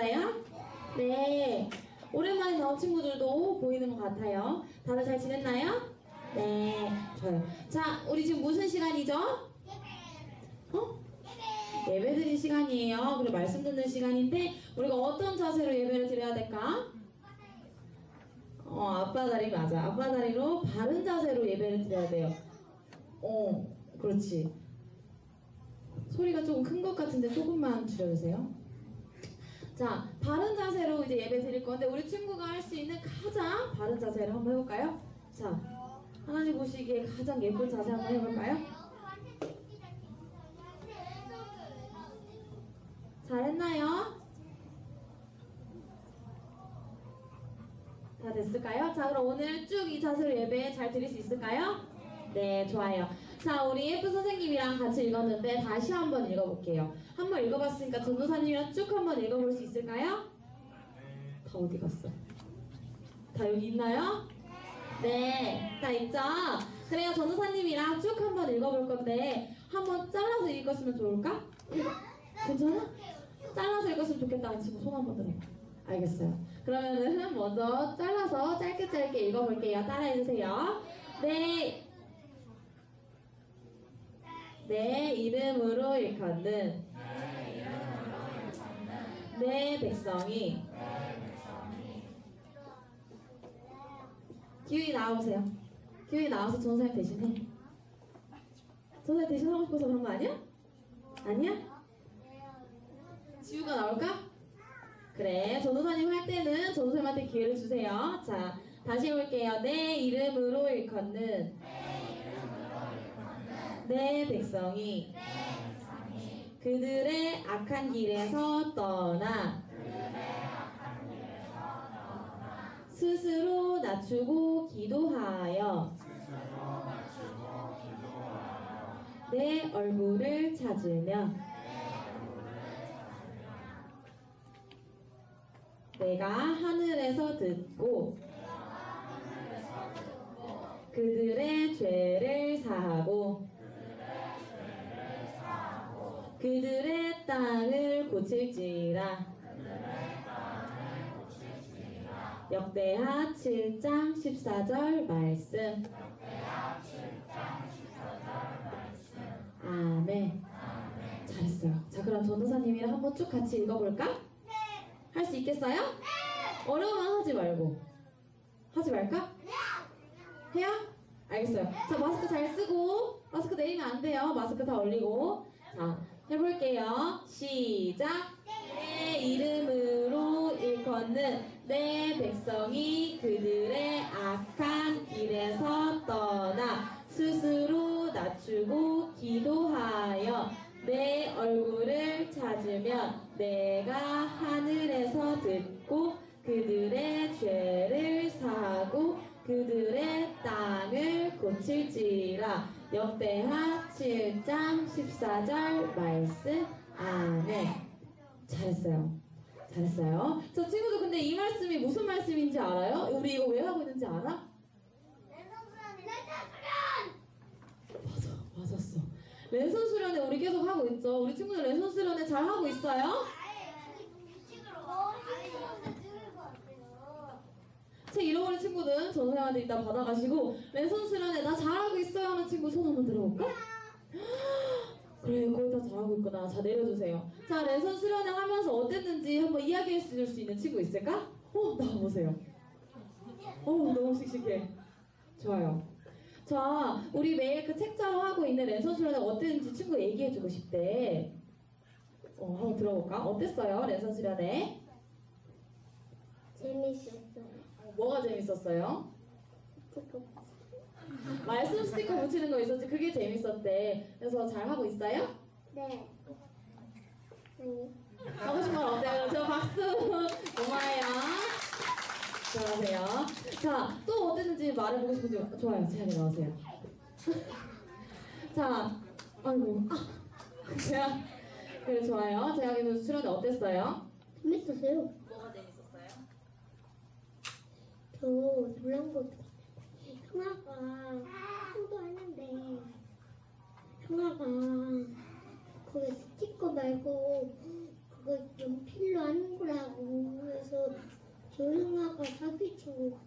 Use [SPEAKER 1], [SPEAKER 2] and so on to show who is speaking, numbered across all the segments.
[SPEAKER 1] 잘 지냈어요? 네. 오랜만에 나온 친구들도 보이는 것 같아요. 다들 잘 지냈나요? 네. 좋아요. 자, 우리 지금 무슨 시간이죠? 어? 예배 드릴 시간이에요. 그리고 말씀 듣는 시간인데, 우리가 어떤 자세로 예배를 드려야 될까? 어, 앞바다리 맞아. 앞바다리로 바른 자세로 예배를 드려야 돼요. 어, 그렇지. 소리가 조금 큰 것 같은데 조금만 줄여주세요. 자, 바른 자세로 이제 예배 드릴 건데 우리 친구가 할 수 있는 가장 바른 자세를 한번 해볼까요? 자, 하나님 보시기에 가장 예쁜 자세 한번 해볼까요? 잘했나요? 다 됐을까요? 자, 그럼 오늘 쭉 이 자세로 예배 잘 드릴 수 있을까요? 네, 좋아요. 자, 우리 예쁜 선생님이랑 같이 읽었는데 다시 한번 읽어볼게요. 한번 읽어봤으니까 전도사님이랑 쭉 한번 읽어볼 수 있을까요? 다 어디 갔어? 다 여기 있나요? 네, 다 있죠? 그래요, 전도사님이랑 쭉 한번 읽어볼 건데 한번 잘라서 읽었으면 좋을까? 괜찮아? 잘라서 읽었으면 좋겠다는 친구 손 한번 들어. 알겠어요. 그러면은 먼저 잘라서 짧게 짧게 읽어볼게요. 따라해주세요. 네. 내 이름으로 일컫는 내 백성이 기훈이 나와보세요. 기훈이 나와서 전사님 대신해. 전사님 대신 하고 싶어서 그런 거 아니야? 아니야? 지우가 나올까? 그래, 전도사님 할 때는 전도사님한테 기회를 주세요. 자, 다시 해볼게요. 내 이름으로 일컫는 내 백성이. 그들의 악한 길에서 떠나. 스스로 낮추고 기도하여. 내 얼굴을 찾으며. 내가 하늘에서 듣고 그들의 죄를 사하고 그들의 땅을 고칠지라 역대하 7장 14절 말씀 아멘 잘했어요 자 그럼 전도사님이랑 한번 쭉 같이 읽어볼까? 할수 있겠어요? 어려우면 하지 말고 하지 말까? 해요? 알겠어요. 자, 마스크 잘 쓰고, 마스크 내리면 안 돼요. 마스크 다 올리고. 자, 해볼게요. 시작. 내 이름으로 일컫는 내 백성이 그들의 악한 길에서 떠나 스스로 낮추고 기도하여 내 얼굴을 찾으면 내가 하늘에서 듣고 그들의 죄를 사하고 그들의 땅을 고칠지라 역대하 7장 14절 말씀. 아멘 잘했어요. 잘했어요. 저 친구들 근데 이 말씀이 무슨 말씀인지 알아요? 우리 이거 왜 하고 있는지 알아? 맞아 맞았어. 랜선 수련회 우리 계속 하고 있죠. 우리 친구들 랜선 수련회 잘 하고 있어요? 책 잃어버린 친구들은 전사님한테 이따 받아가시고 랜선 수련회 나 잘하고 있어요 하는 친구 손 한번 들어볼까? 그래 거의 다 잘하고 있구나 자 내려주세요 자 랜선 수련회 하면서 어땠는지 한번 이야기해 줄수 있는 친구 있을까? 어 나와보세요 어 너무 씩씩해 좋아요 자 우리 매일 그 책자로 하고 있는 랜선 수련회 어땠는지 친구 얘기해 주고 싶대 어 한번 들어볼까? 어땠어요 랜선 수련회?
[SPEAKER 2] 재밌었어요.
[SPEAKER 1] 어, 뭐가 재밌었어요? 말씀 스티커 붙이는 거 있었지 그게 재밌었대 그래서 잘 하고 있어요?
[SPEAKER 2] 네. 아니.
[SPEAKER 1] 하고 싶은 말 어때요? 저 박수 고마워요 잘하세요 자또 어땠는지 말해보고 싶은지 좋아요 재현이 나오세요 자 아이고 아, 재현 그래 좋아요 재현이는 수련회 어땠어요?
[SPEAKER 2] 재밌었어요? 저 놀란 거 형아가 홍보하는데 형아가 거기 스티커 말고 그거 연필로 하는 거라고 해서 조용하고 사기치고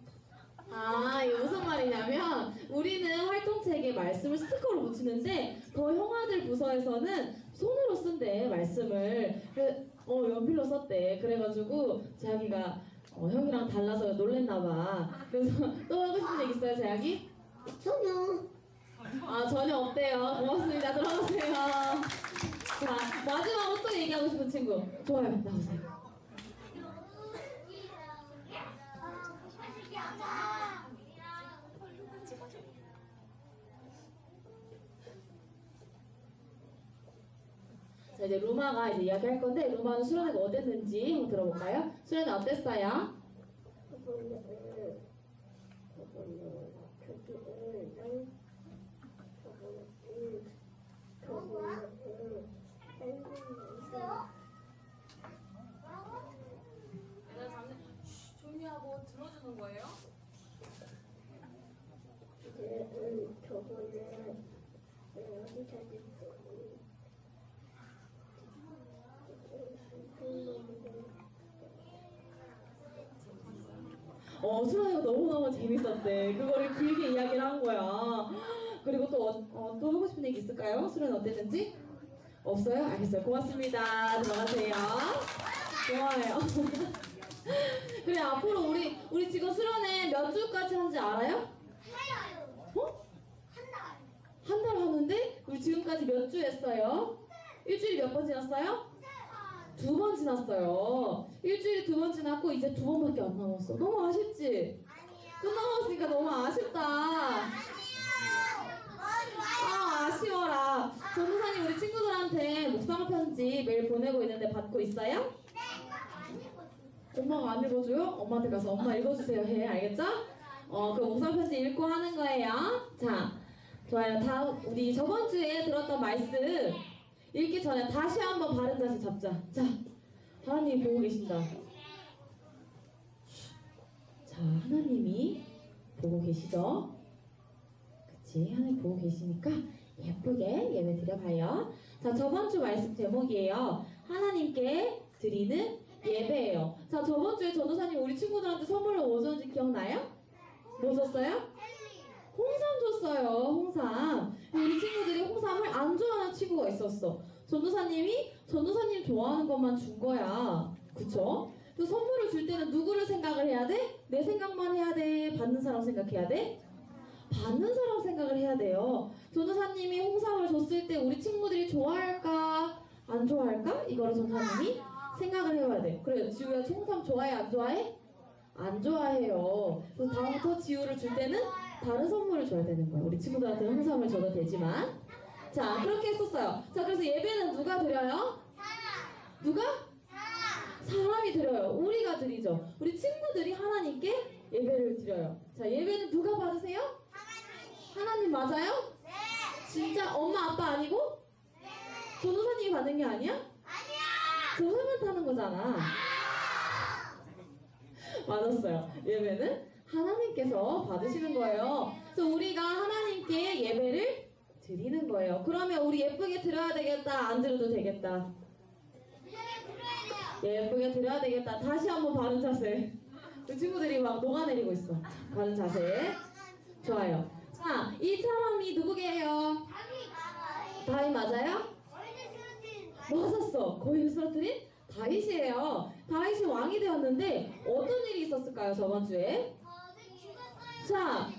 [SPEAKER 1] 아, 이게 무슨 말이냐면 우리는 활동책에 말씀을 스티커로 붙이는데 더 형아들 부서에서는 손으로 쓴대 말씀을. 그래, 어 연필로 썼대. 그래가지고 재학이가 어, 형이랑 달라서 놀랬나봐. 그래서 또 하고 싶은 얘기 있어요 재학이?
[SPEAKER 2] 전혀.
[SPEAKER 1] 아 전혀 없대요. 고맙습니다. 들어오세요. 자 마지막으로 또 얘기하고 싶은 친구. 좋아요. 나오세요 자 이제 루마가 이제 이야기할 건데 루마는 수련회가 어땠는지 한번 들어볼까요? 수련회 어땠어요?
[SPEAKER 2] 그거는 그거는 저기는 난 저거는 저거는
[SPEAKER 1] 얘들아 잠깐 조용히 하고 들어주는 거예요?
[SPEAKER 2] 저거는 저거는 어디 찾았어?
[SPEAKER 1] 어, 수련회가 너무너무 재밌었대. 그거를 길게 이야기를 한 거야. 그리고 또, 어, 어, 또 하고 싶은 얘기 있을까요? 수련회 어땠는지? 없어요? 알겠어요. 고맙습니다. 들어가세요. 좋아요. 그래, 앞으로 우리, 우리 지금 수련회 몇 주까지 한지 알아요? 어? 한달 하는데? 우리 지금까지 몇 주 했어요? 일주일이 몇 번 지났어요? 두 번 지났어요. 일주일이 두번 지났고 이제 두 번밖에 안 남았어. 너무 아쉽지? 끝나갔으니까 너무 아쉽다. 아 아쉬워라. 전도사님 우리 친구들한테 묵상어 편지 매일 보내고 있는데 받고 있어요? 엄마가 안 읽어줘요? 엄마한테 가서 엄마 읽어주세요 해 알겠죠? 어그 묵상 편지 읽고 하는 거예요. 자 좋아요. 다 우리 저번 주에 들었던 말씀 읽기 전에 다시 한번 바른 자세 잡자. 자 하나님 보고 계신다. 자 하나님이 보고 계시죠? 그치 하나님 보고 계시니까 예쁘게 예배 드려봐요. 자 저번 주 말씀 제목이에요. 하나님께 드리는 예배예요. 자 저번 주에 전도사님 우리 친구들한테 선물을 뭐 줬는지 기억나요? 뭐 줬어요? 홍삼 줬어요. 홍삼. 우리 친구들이 홍삼을 안 좋아하는 친구가 있었어. 전도사님이 전도사님 좋아하는 것만 준 거야. 그쵸? 그 선물을 줄 때는 누구를 생각을 해야 돼? 내 생각만 해야 돼? 받는 사람 생각해야 돼? 받는 사람 생각을 해야 돼요. 전도사님이 홍삼을 줬을 때 우리 친구들이 좋아할까? 안 좋아할까? 이거를 전도사님이 생각을 해봐야 돼. 그래, 지우야 홍삼 좋아해? 안 좋아해? 안 좋아해요. 그래서 다음부터 지우를 줄 때는 다른 선물을 줘야 되는 거야. 우리 친구들한테 홍삼을 줘도 되지만. 자, 그렇게 했었어요. 자, 그래서 예배는 누가 드려요? 누가? 사람이 드려요. 우리가 드리죠. 우리 친구들이 하나님께 예배를 드려요. 자, 예배는 누가 받으세요? 하나님 맞아요? 진짜 엄마 아빠 아니고? 전도사님이 받는 게 아니야? 아니야. 조사만 타는 거잖아. 맞았어요. 예배는 하나님께서 받으시는 거예요. 그래서 우리가 하나님께 예배를 드리는 거예요. 그러면 우리 예쁘게 드려야 되겠다. 안 드려도 되겠다. 예쁘게 드려야 되겠다. 다시 한번 바른 자세. 우리 친구들이 막 녹아내리고 있어. 바른 자세. 좋아요. 자, 이 사람이 누구게요? 다이 맞아요? 맞았어. 거인을 쓰러뜨린 다윗이에요. 다윗이 왕이 되었는데 어떤 일이 있었을까요? 저번 주에? 자,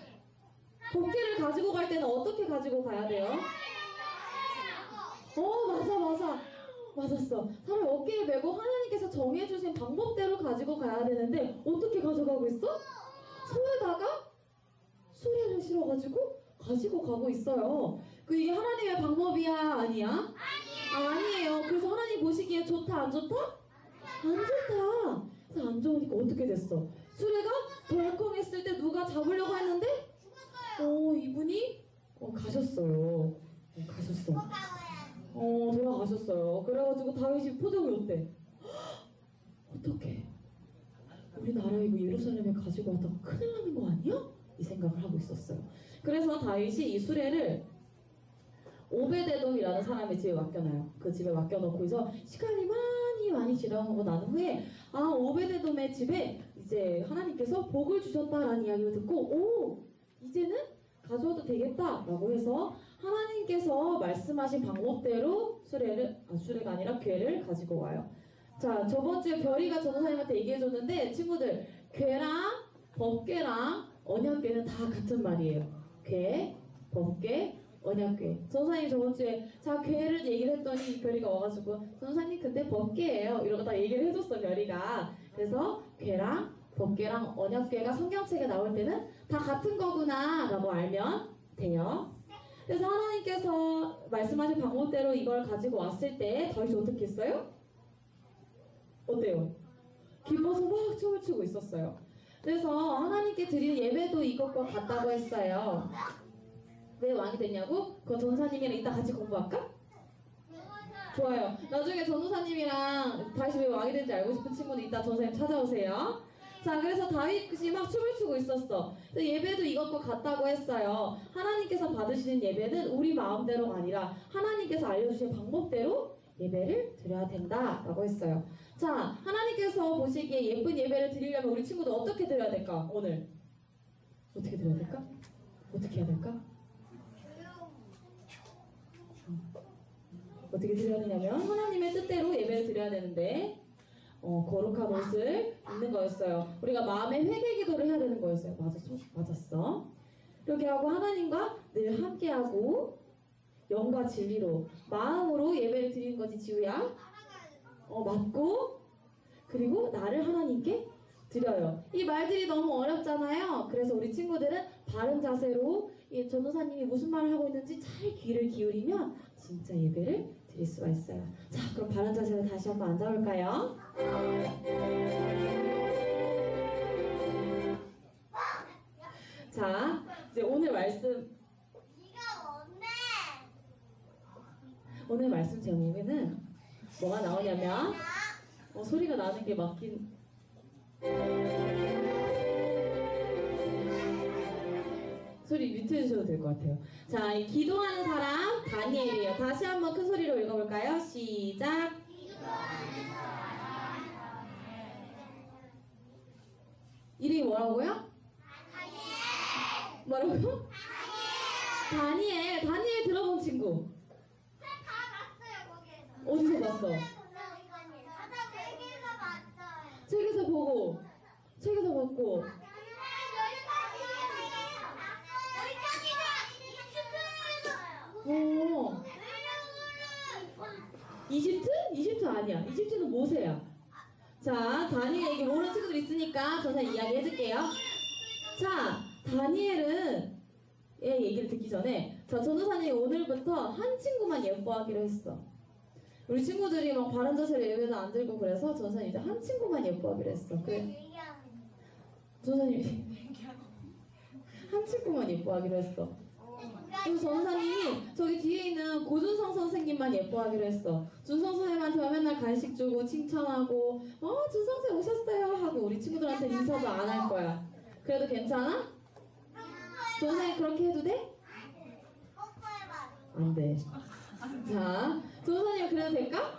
[SPEAKER 1] 복귀를 가지고 갈 때는 어떻게 가지고 가야 돼요? 어, 맞아, 맞아. 맞았어. 사람 어깨에 메고 하나님께서 정해주신 방법대로 가지고 가야 되는데 어떻게 가져가고 있어? 소에다가 수레를 실어가지고 가지고 가고 있어요. 그 이게 하나님의 방법이야, 아니야? 아니에요. 그래서 하나님 보시기에 좋다, 안 좋다? 안 좋다. 안 좋으니까 어떻게 됐어? 수레가 덜컹했을 때 누가 잡으려고 했는데, 어 이분이 어, 가셨어요. 어, 가셨어. 어 돌아가셨어요. 그래가지고 다윗이 포도를 어때? 어떡해? 우리나라 이거 예루살렘에 가지고 왔다가 큰일 나는 거 아니야? 이 생각을 하고 있었어요. 그래서 다윗이 이 수레를 오베데돔이라는 사람의 집에 맡겨놔요. 그 집에 맡겨놓고서 시간이 많이 많이 지나고 난 후에 아 오베데돔의 집에 이제 하나님께서 복을 주셨다라는 이야기를 듣고 오 이제는 가져와도 되겠다라고 해서 하나님께서 말씀하신 방법대로 수레를 아 수레가 아니라 괴를 가지고 와요. 자 저번 주에 별이가 전도사님한테 얘기해줬는데 친구들 괴랑 법괴랑 언약괴는 다 같은 말이에요. 괴, 법괴, 언약괴. 전도사님 저번 주에 자 괴를 얘기를 했더니 별이가 와가지고 전도사님 근데 법괴예요. 이러고 다 얘기를 해줬어 별이가. 그래서 괴랑 법괴랑 언약괴가 성경책에 나올 때는 다 같은 거구나라고 알면 돼요. 그래서 하나님께서 말씀하신 방법대로 이걸 가지고 왔을 때 다윗이 어떻게 했어요? 어때요? 기뻐서 막 춤을 추고 있었어요. 그래서 하나님께 드리는 예배도 이것과 같다고 했어요. 왜 왕이 됐냐고? 그거 전사님이랑 이따 같이 공부할까? 좋아요. 나중에 전도사님이랑 다시 왜 왕이 된지 알고 싶은 친구는 이따 전사님 찾아오세요. 자, 그래서 다윗이 막 춤을 추고 있었어. 예배도 이것과 같다고 했어요. 하나님께서 받으시는 예배는 우리 마음대로가 아니라 하나님께서 알려주신 방법대로 예배를 드려야 된다라고 했어요. 자, 하나님께서 보시기에 예쁜 예배를 드리려면 우리 친구들 어떻게 드려야 될까? 오늘 어떻게 드려야 될까? 어떻게 해야 될까? 어떻게 드려야 되냐면 하나님의 뜻대로 예배를 드려야 되는데 어, 거룩한 옷을 입는 거였어요. 우리가 마음의 회개 기도를 해야 되는 거였어요. 맞았어? 맞았어. 이렇게 하고 하나님과 늘 함께하고 영과 진리로 마음으로 예배를 드리는 거지 지우야. 어 맞고 그리고 나를 하나님께 드려요. 이 말들이 너무 어렵잖아요. 그래서 우리 친구들은 바른 자세로 이 전도사님이 무슨 말을 하고 있는지 잘 귀를 기울이면 진짜 예배를 드릴 수가 있어요. 자, 그럼 바른 자세로 다시 한번 앉아볼까요? 자, 이제 오늘 말씀 오늘 말씀 제목에는 뭐가 나오냐면 어, 소리가 나는 게 맞긴 소리 뮤트 해주셔도 될 것 같아요. 자, 이 기도하는 사람 다니엘이에요. 다시 한번 큰 소리로 읽어볼까요? 시작. 이름이 뭐라고요? 뭐라고요? 다니엘. 다니엘 들어본 친구. 어디서 봤어? 책에서 보고, 책에서 봤고. 이집트? 이집트 아니야. 이집트는 모세야. 자, 다니엘에게 모르는 친구들 있으니까 전사 이야기 해줄게요. 자, 다니엘은 얘 얘기를 듣기 전에 자, 전도사님이 오늘부터 한 친구만 예뻐하기로 했어. 우리 친구들이 막 바른 자세로 예배도 안 들고 그래서 전사님 이제 한 친구만 예뻐하기로 했어. 그래, 전사님이 한 친구만 예뻐하기로 했어. 그리고 전사님이 저기 뒤에 있는 고준성 선생님만 예뻐하기로 했어. 준성 선생님한테만 맨날 간식 주고 칭찬하고 어 준성 쌤 오셨어요 하고 우리 친구들한테 인사도 안 할 거야. 그래도 괜찮아? 전사님 그렇게 해도 돼? 안 돼. 자, 전도사님 그래도 될까?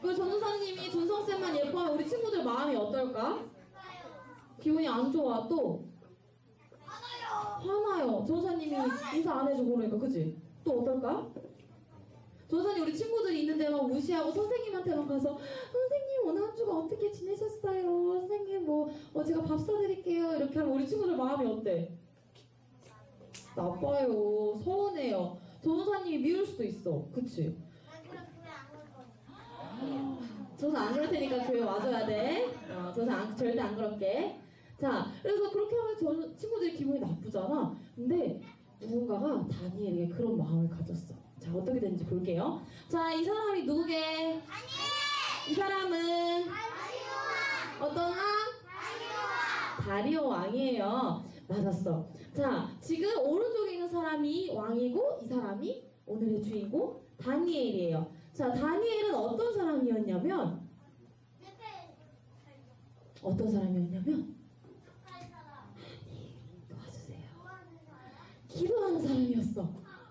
[SPEAKER 1] 그리고 전도사님이 준성 쌤만 예뻐하면 우리 친구들 마음이 어떨까? 기분이 안 좋아 또 화나요. 전도사님이 인사 안 해주고 그러니까 그지? 또 어떨까? 전도사님 우리 친구들이 있는데 막 무시하고 선생님한테만 가서 선생님 오늘 한 주가 어떻게 지내셨어요? 선생님 뭐 어, 제가 밥 사드릴게요 이렇게 하면 우리 친구들 마음이 어때? 나빠요. 서운해요. 전도사님이 미울 수도 있어. 그치? 저는 안 그럴 테니까 교회 와줘야 돼. 어, 저는 안, 절대 안 그럴게. 자, 그래서 그렇게 하면 저 나쁘잖아. 근데 누군가가 다니엘에게 그런 마음을 가졌어. 자, 어떻게 되는지 볼게요. 자, 이 사람이 누구게? 이 사람은 어떤 왕? 다리오 왕이에요. 맞았어. 자, 지금 오른쪽에 있는 사람이 왕이고 이 사람이 오늘의 주인공 다니엘이에요. 자, 다니엘은 어떤 사람이었냐면 어떤 사람이었냐면 도와주세요. 기도하는 사람이었어.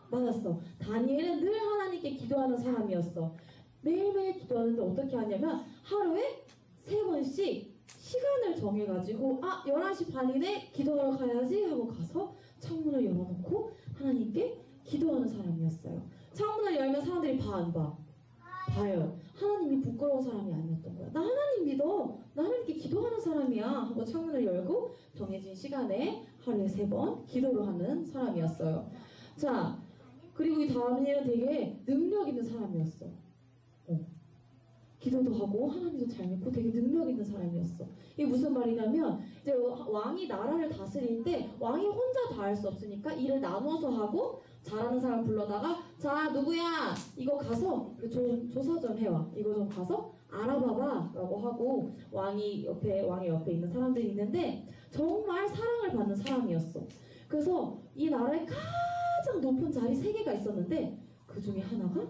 [SPEAKER 1] 맞았어. 다니엘은 늘 하나님께 기도하는 사람이었어. 매일매일 기도하는데 어떻게 하냐면 하루에 세 번씩 시간을 정해가지고 아 11시 반이네 기도하러 가야지 하고 가서 창문을 열어놓고 하나님께 기도하는 사람이었어요. 창문을 열면 사람들이 봐 안 봐? 봐요. 하나님이 부끄러운 사람이 아니었던 거야. 나 하나님 믿어. 사람이야. 하고 창문을 열고 정해진 시간에 하루에 세 번 기도를 하는 사람이었어요. 자, 그리고 이 다니엘은 되게 능력 있는 사람이었어. 어. 기도도 하고 하나님도 잘 믿고 되게 능력 있는 사람이었어. 이게 무슨 말이냐면 이제 왕이 나라를 때 왕이 혼자 다 할 수 없으니까 일을 나눠서 하고 잘하는 사람 불러다가 자 누구야 이거 가서 조, 조사 좀 해와 이거 좀 가서 알아봐봐 라고 하고 왕이 옆에 왕의 옆에 있는 사람들이 있는데 정말 사랑을 받는 사람이었어. 그래서 이 나라에 가장 높은 자리 세 개가 있었는데 그 중에 하나가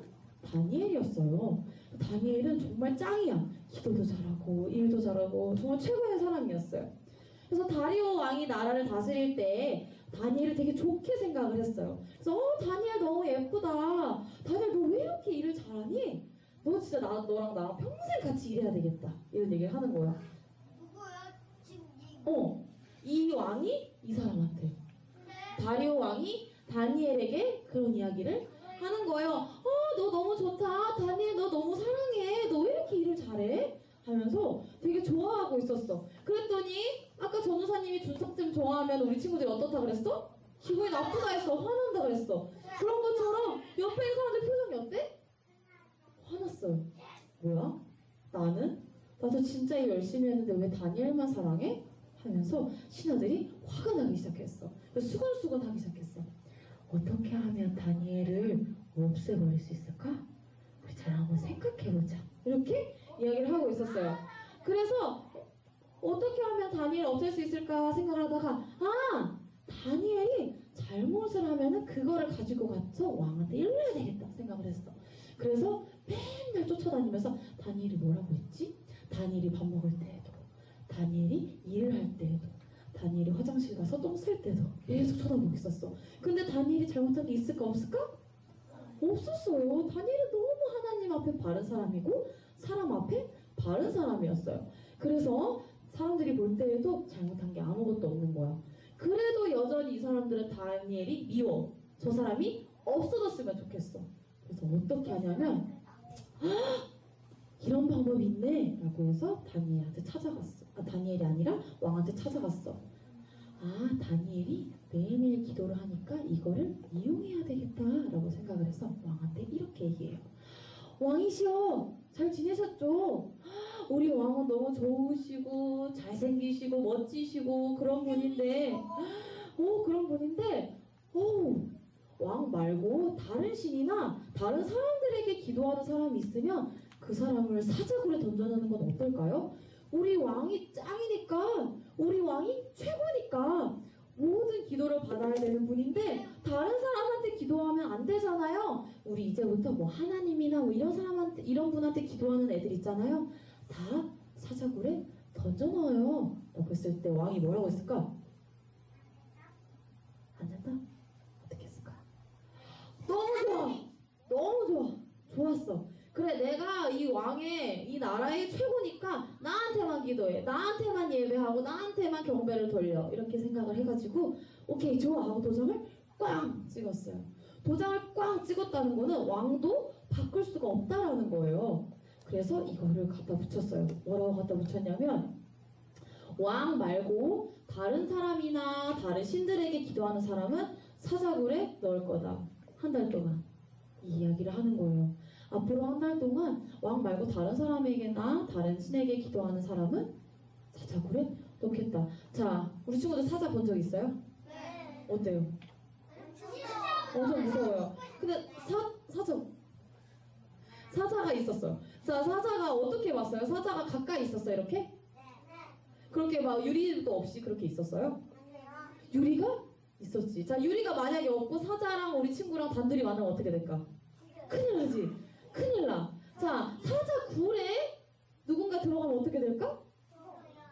[SPEAKER 1] 다니엘이었어요. 다니엘은 정말 짱이야. 기도도 잘하고 일도 잘하고 정말 최고의 사람이었어요. 그래서 다리오 왕이 나라를 다스릴 때 다니엘을 되게 좋게 생각을 했어요. 그래서 어 다니엘 너무 예쁘다. 다니엘 너 왜 이렇게 일을 잘하니? 너 진짜 나 너랑 나랑 평생 같이 일해야 되겠다. 이런 얘기를 하는 거야.
[SPEAKER 2] 누구야? 지금 이
[SPEAKER 1] 어, 이 왕이 이 사람한테 다리오 왕이 다니엘에게 그런 이야기를 하는 거예요. 어, 너 너무 좋다. 다니엘 너 너무 사랑해. 너 왜 이렇게 일을 잘해? 하면서 되게 좋아하고 있었어. 그랬더니 아까 전우사님이 준성쌤 좋아하면 우리 친구들이 어떻다 그랬어? 기분이 나쁘다 했어. 화난다 그랬어. 그런 것처럼 옆에 있는 사람들 표정이 어때? 화났어요. 뭐야? 나는? 나도 진짜 일 열심히 했는데 왜 다니엘만 사랑해? 하면서 신하들이 화가 나기 시작했어. 수근수근 하기 시작했어. 어떻게 하면 다니엘을 없애버릴 수 있을까? 우리 잘 한번 생각해보자. 이렇게 이야기를 하고 있었어요. 그래서 어떻게 하면 다니엘을 없앨 수 있을까 생각을 하다가 아 다니엘이 잘못을 하면은 그거를 가지고 가서 왕한테 일러야 되겠다 생각을 했어. 그래서 맨날 쫓아다니면서 다니엘이 뭐라고 했지? 다니엘이 밥 먹을 때에도 다니엘이 일을 할 때에도 다니엘이 화장실 가서 똥 쓸 때도 계속 쳐다보고 있었어. 근데 다니엘이 잘못한 게 있을까 없을까? 없었어요. 다니엘은 너무 하나님 앞에 바른 사람이고 사람 앞에 바른 사람이었어요. 그래서 사람들이 볼 때에도 잘못한 게 아무것도 없는 거야. 그래도 여전히 이 사람들은 다니엘이 미워. 저 사람이 없어졌으면 좋겠어. 그래서 어떻게 하냐면 "헉, 이런 방법이 있네 라고 해서 다니엘한테 찾아갔어. 아, 다니엘이 아니라 왕한테 찾아갔어. 아, 다니엘이 매일매일 기도를 하니까 이거를 이용해야 되겠다 라고 생각을 해서 왕한테 이렇게 얘기해요. 왕이시여, 잘 지내셨죠? 우리 왕은 너무 좋으시고 잘생기시고 멋지시고 그런 분인데, 어 그런 분인데, 어, 왕 말고 다른 신이나 다른 사람들에게 기도하는 사람이 있으면 그 사람을 사자굴에 던져놓는 건 어떨까요? 우리 왕이 짱이니까, 우리 왕이 최고니까 모든 기도를 받아야 되는 분인데 다른 사람한테 기도하면 안 되잖아요. 우리 이제부터 뭐 하나님이나 뭐 이런 사람한테 이런 분한테 기도하는 애들 있잖아요. 다 사자굴에 던져넣어요. 라고 했을 때 왕이 뭐라고 했을까? 안 된다? 어떻게 했을까? 너무 좋아! 너무 좋아! 좋았어. 그래, 내가 이 왕의, 이 나라의 최고니까 나한테만 기도해. 나한테만 예배하고 나한테만 경배를 돌려. 이렇게 생각을 해가지고, 오케이, 좋아. 하고 도장을 꽝 찍었어요. 도장을 꽝 찍었다는 거는 왕도 바꿀 수가 없다라는 거예요. 그래서 이거를 갖다 붙였어요. 뭐라고 갖다 붙였냐면, 왕 말고 다른 사람이나 다른 신들에게 기도하는 사람은 사자굴에 넣을 거다. 한 달 동안. 이 이야기를 하는 거예요. 앞으로 한 달 동안 왕 말고 다른 사람에게나 다른 신에게 기도하는 사람은 사자굴에 넣겠다. 자, 우리 친구들 사자 본 적 있어요?
[SPEAKER 2] 네.
[SPEAKER 1] 어때요? 엄청 무서워요. 근데 사, 사자 사자가 있었어요. 자, 사자가 어떻게 왔어요? 사자가 가까이 있었어요, 이렇게? 그렇게 막 유리도 없이 그렇게 있었어요? 유리가 있었지. 자, 유리가 만약에 없고 사자랑 우리 친구랑 단둘이 만나면 어떻게 될까? 큰일 나지. 큰일 나. 자, 사자 굴에 누군가 들어가면 어떻게 될까?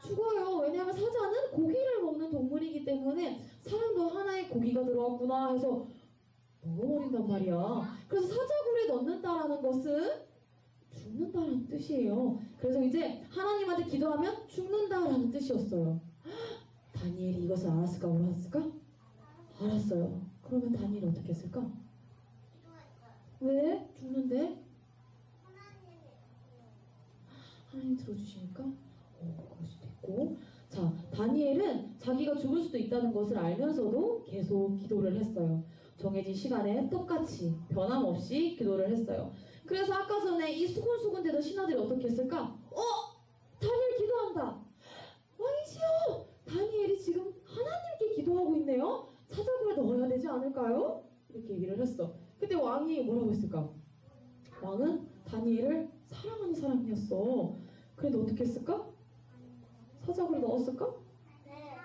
[SPEAKER 1] 죽어요. 왜냐하면 사자는 고기를 먹는 동물이기 때문에 사람도 하나의 고기가 들어왔구나 해서 먹어버린단 말이야. 그래서 사자굴에 넣는다라는 것은 죽는다라는 뜻이에요. 그래서 이제 하나님한테 기도하면 죽는다라는 뜻이었어요. 다니엘이 이것을 알았을까 몰랐을까? 알았어요. 그러면 다니엘이 어떻게 했을까? 왜? 죽는데? 하나님 들어주시니까? 어, 그럴 수도 있고. 자, 다니엘은 자기가 죽을 수도 있다는 것을 알면서도 계속 기도를 했어요. 정해진 시간에 똑같이 변함없이 기도를 했어요. 그래서 아까 전에 이 수군수군대던 신하들이 어떻게 했을까? 어? 다니엘 기도한다! 왕이시여! 다니엘이 지금 하나님께 기도하고 있네요? 사자굴에 넣어야 되지 않을까요? 이렇게 얘기를 했어. 그때 왕이 뭐라고 했을까? 왕은 다니엘을 사랑하는 사람이었어. 그래도 어떻게 했을까? 사자굴에 넣었을까?
[SPEAKER 2] 네.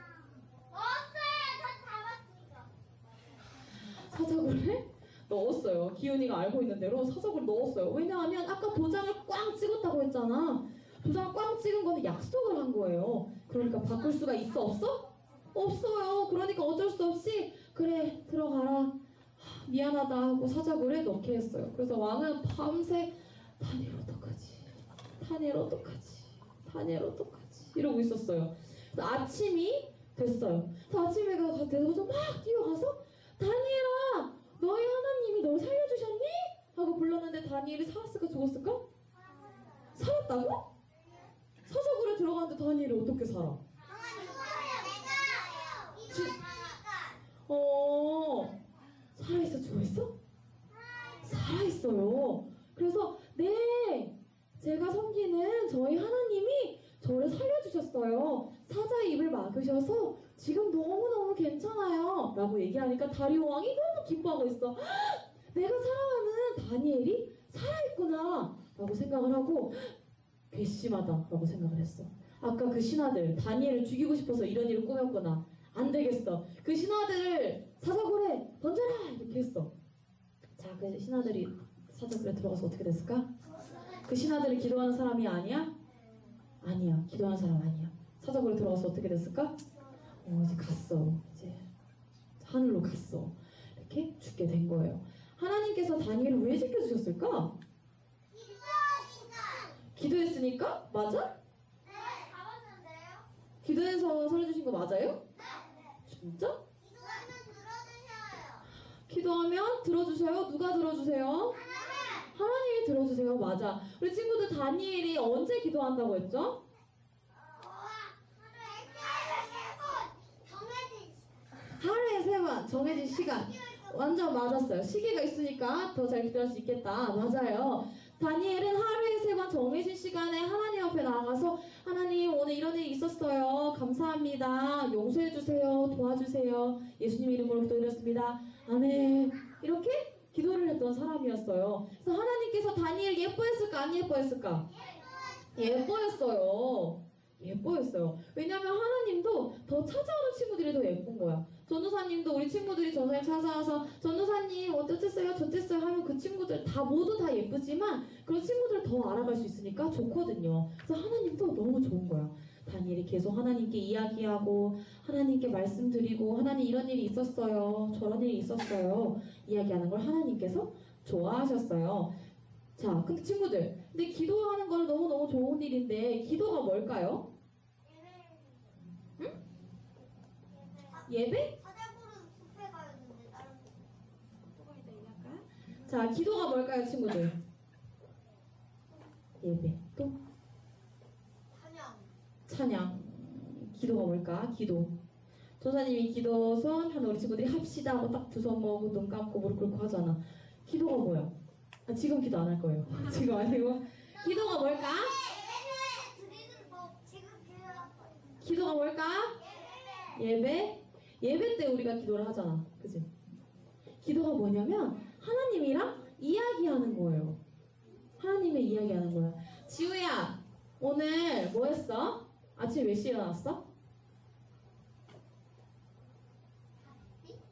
[SPEAKER 2] 넣었어요. 전 잡았으니까.
[SPEAKER 1] 사자굴에 넣었어요. 기훈이가 알고 있는 대로 사자굴에 넣었어요. 왜냐하면 아까 도장을 꽝 찍었다고 했잖아. 도장을 꽝 찍은 거는 약속을 한 거예요. 그러니까 바꿀 수가 있어 없어? 없어요. 그러니까 어쩔 수 없이 그래 들어가라. 하, 미안하다 하고 사자굴에 넣게 했어요. 그래서 왕은 밤새 다니엘 어떡하지? 다니엘 어떡하지? 다니엘 어떡하지? 이러고 있었어요. 아침이 됐어요. 그래서 아침에 가 돼서 막 뛰어가서 다니엘아 너희 하나님이 널 살려주셨니? 하고 불렀는데 다니엘이 살았을까 죽었을까? 살았다고? 사자굴에 들어갔는데 다니엘이 어떻게 살아? 어 살아있어 죽어있어? 살아있어요 그래서 네 제가 섬기는 저희 하나님이 저를 살려주셨어요 사자의 입을 막 으셔서 지금 너무너무 괜찮아요. 라고 얘기하니까 다리오 왕이 너무 기뻐하고 있어 "헉, 내가 사랑하는 다니엘이 살아있구나. 라고 생각을 하고 괘씸하다. 라고 생각을 했어. 아까 그 신하들 다니엘을 죽이고 싶어서 이런 일을 꾸몄구나. 안 되겠어. 그 신하들을 사자굴에 던져라! 이렇게 했어. 자 그 신하들이 사자굴에 들어가서 어떻게 됐을까? 그 신하들이 기도하는 사람이 아니야? 아니야. 기도하는 사람 아니야 사자굴에 들어가서 어떻게 됐을까? 어 이제 갔어 이제 하늘로 갔어 이렇게 죽게 된 거예요 하나님께서 다니엘을 왜 지켜주셨을까? 기도했으니까? 맞아? 기도해서 살려주신 거 맞아요? 진짜? 기도하면 들어주세요. 누가 들어주세요? 하나님이 들어주세요. 맞아. 우리 친구들 다니엘이 언제 기도한다고 했죠? 번 정해진 시간. 완전 맞았어요. 시계가 있으니까 더 잘 기도할 수 있겠다. 맞아요. 다니엘은 하루에 세 번 정해진 시간에 하나님 앞에 나가서 하나님 오늘 이런 일이 있었어요. 감사합니다. 용서해 주세요. 도와주세요. 예수님 이름으로 기도드렸습니다. 아멘. 이렇게 기도를 했던 사람이었어요. 그래서 하나님께서 다니엘 예뻐했을까 안 예뻐했을까? 예뻐했어요. 예뻐했어요. 왜냐하면 하나님도 더 찾아오는 친구들이 더 예쁜 거야. 전도사님도 우리 친구들이 전도사님 찾아와서 전도사님 어땠어요? 저땠어요? 하면 그 친구들 다 모두 다 예쁘지만 그런 친구들을 더 알아갈 수 있으니까 좋거든요. 그래서 하나님도 너무 좋은 거야. 다니엘이 계속 하나님께 이야기하고 하나님께 말씀드리고 하나님 이런 일이 있었어요. 저런 일이 있었어요. 이야기하는 걸 하나님께서 좋아하셨어요. 자, 근데 친구들, 근데 기도하는 건 너무너무 좋은 일인데 기도가 뭘까요? 예배? 자, 기도가 뭘까요, 친구들? 예배. 또 찬양. 기도가 뭘까? 기도. 조사님이 기도 손 하면 우리 친구들이 합시다 하고 딱 두 손 모으고 눈 감고 무릎 꿇고 하잖아. 기도가 뭐야? 아, 지금 기도 안 할 거예요. 지금 아니고. 기도가 뭘까? 기도가 뭘까? 예배? 예배 때 우리가 기도를 하잖아. 그지? 기도가 뭐냐면 하나님이랑 이야기하는 거예요. 하나님의 이야기하는 거야. 지우야, 오늘 뭐 했어? 아침에 몇 시에 일어났어?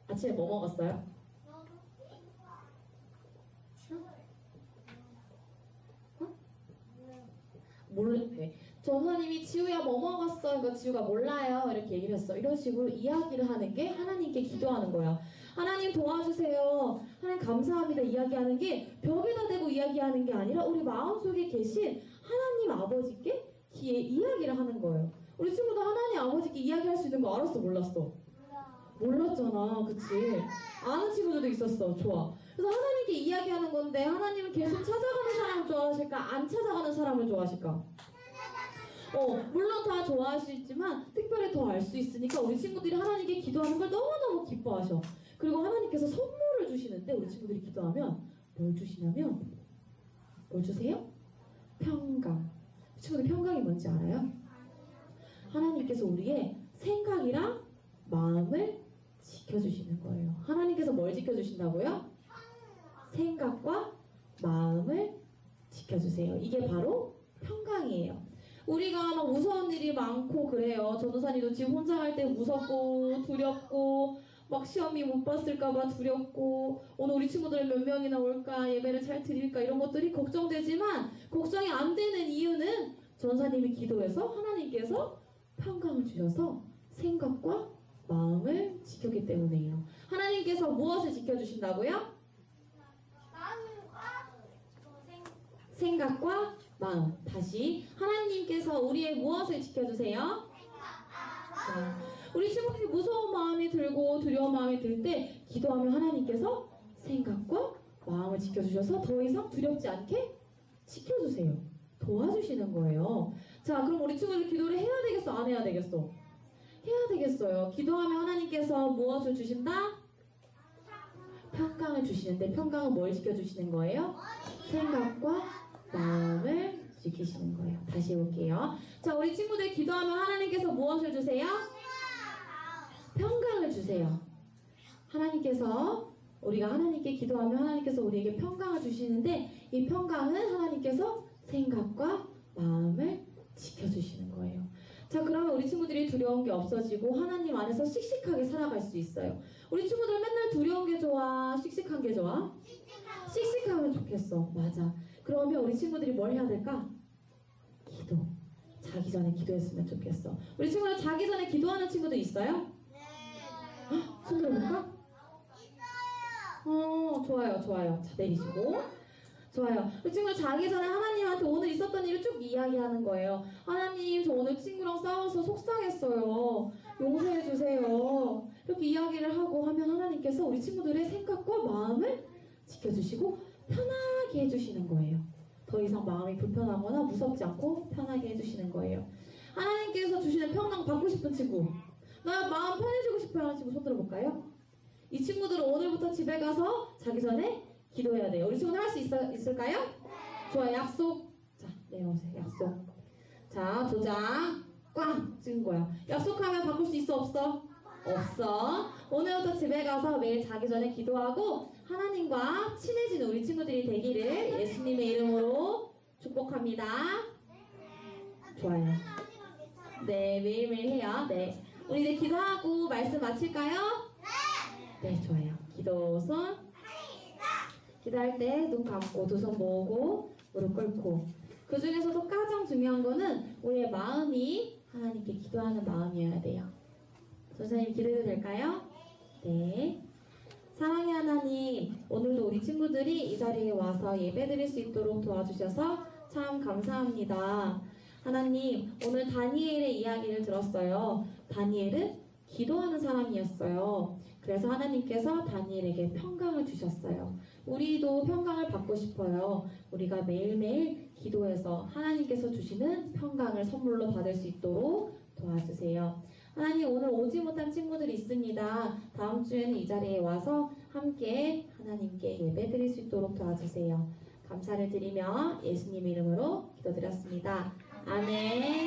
[SPEAKER 1] 아침에 뭐 먹었어요? 몰래. 전사님이 지우야 뭐 먹었어? 그러니까 지우가 몰라요. 이렇게 얘기를 했어. 이런 식으로 이야기를 하는 게 하나님께 기도하는 거야. 하나님 도와주세요. 하나님 감사합니다. 이야기하는 게 벽에다 대고 이야기하는 게 아니라 우리 마음속에 계신 하나님 아버지께 기- 이야기를 하는 거예요. 우리 친구도 하나님 아버지께 이야기할 수 있는 거 알았어, 몰랐어? 몰랐잖아, 그치? 아는 친구들도 있었어, 좋아. 그래서 하나님께 이야기하는 건데 하나님은 계속 찾아가는 사람을 좋아하실까, 안 찾아가는 사람을 좋아하실까? 어, 물론 다 좋아하시지만 특별히 더 알 수 있으니까 우리 친구들이 하나님께 기도하는 걸 너무너무 기뻐하셔. 그리고 하나님께서 선물을 주시는데 우리 친구들이 기도하면 뭘 주시냐면 뭘 주세요? 평강. 친구들 평강이 뭔지 알아요? 하나님께서 우리의 생각이랑 마음을 지켜주시는 거예요. 하나님께서 뭘 지켜주신다고요? 생각과 마음을 지켜주세요. 이게 바로 평강이에요. 우리가 막 무서운 일이 많고 그래요. 전도사님도 지금 혼자 갈때 무섭고 두렵고 막 시험이 못 봤을까봐 두렵고 오늘 우리 친구들 몇 명이나 올까 예배를 잘 드릴까 이런 것들이 걱정되지만 걱정이 안 되는 이유는 전사님이 기도해서 하나님께서 평강을 주셔서 생각과 마음을 지켰기 때문이에요. 하나님께서 무엇을 지켜주신다고요?
[SPEAKER 2] 마음과 고생
[SPEAKER 1] 생각과 마음. 다시 하나님께서 우리의 무엇을 지켜주세요? 자, 우리 친구들이 무서운 마음이 들고 두려운 마음이 들 때 기도하면 하나님께서 생각과 마음을 지켜주셔서 더 이상 두렵지 않게 지켜주세요. 도와주시는 거예요. 자, 그럼 우리 친구들 기도를 해야 되겠어? 안 해야 되겠어? 해야 되겠어요. 기도하면 하나님께서 무엇을 주신다? 평강을 주시는데 평강은 뭘 지켜주시는 거예요? 생각과 마음을 지키시는 거예요. 다시 해볼게요. 자, 우리 친구들 기도하면 하나님께서 무엇을 주세요? 평강을 주세요. 하나님께서 우리가 하나님께 기도하면 하나님께서 우리에게 평강을 주시는데 이 평강은 하나님께서 생각과 마음을 지켜주시는 거예요. 자, 그러면 우리 친구들이 두려운 게 없어지고 하나님 안에서 씩씩하게 살아갈 수 있어요. 우리 친구들 맨날 두려운 게 좋아? 씩씩한 게 좋아? 씩씩하면 좋겠어. 맞아. 그러면 우리 친구들이 뭘 해야 될까? 기도. 자기 전에 기도했으면 좋겠어. 우리 친구들 자기 전에 기도하는 친구들 있어요? 손 들어볼까? 어, 좋아요, 좋아요. 자, 내리시고. 좋아요. 우리 친구들 자기 전에 하나님한테 오늘 있었던 일을 쭉 이야기하는 거예요. 하나님, 저 오늘 친구랑 싸워서 속상했어요. 용서해 주세요. 이렇게 이야기를 하고 하면 하나님께서 우리 친구들의 생각과 마음을 지켜주시고 편하게 해주시는 거예요. 더 이상 마음이 불편하거나 무섭지 않고 편하게 해주시는 거예요. 하나님께서 주시는 평강 받고 싶은 친구. 나 마음 편해지고 친구 손 들어볼까요? 이 친구들은 오늘부터 집에 가서 자기 전에 기도해야 돼요. 우리 친구들 할 수 있을까요? 좋아요. 약속. 자, 내려오세요. 약속. 자, 도장 꽝 찍은 거야. 약속하면 바꿀 수 있어 없어? 없어. 오늘부터 집에 가서 매일 자기 전에 기도하고 하나님과 친해지는 우리 친구들이 되기를 예수님의 이름으로 축복합니다. 좋아요. 네, 매일매일 해요. 네. 우리 이제 기도하고 말씀 마칠까요? 네, 좋아요. 기도 손. 기도할 때 눈 감고 두 손 모으고 무릎 꿇고. 그 중에서도 가장 중요한 거는 우리의 마음이 하나님께 기도하는 마음이어야 돼요. 선생님 기도해도 될까요? 네. 사랑의 하나님, 오늘도 우리 친구들이 이 자리에 와서 예배 드릴 수 있도록 도와주셔서 참 감사합니다. 하나님, 오늘 다니엘의 이야기를 들었어요. 다니엘은 기도하는 사람이었어요. 그래서 하나님께서 다니엘에게 평강을 주셨어요. 우리도 평강을 받고 싶어요. 우리가 매일매일 기도해서 하나님께서 주시는 평강을 선물로 받을 수 있도록 도와주세요. 하나님 오늘 오지 못한 친구들이 있습니다. 다음 주에는 이 자리에 와서 함께 하나님께 예배 드릴 수 있도록 도와주세요. 감사를 드리며 예수님 이름으로 기도드렸습니다. 아멘.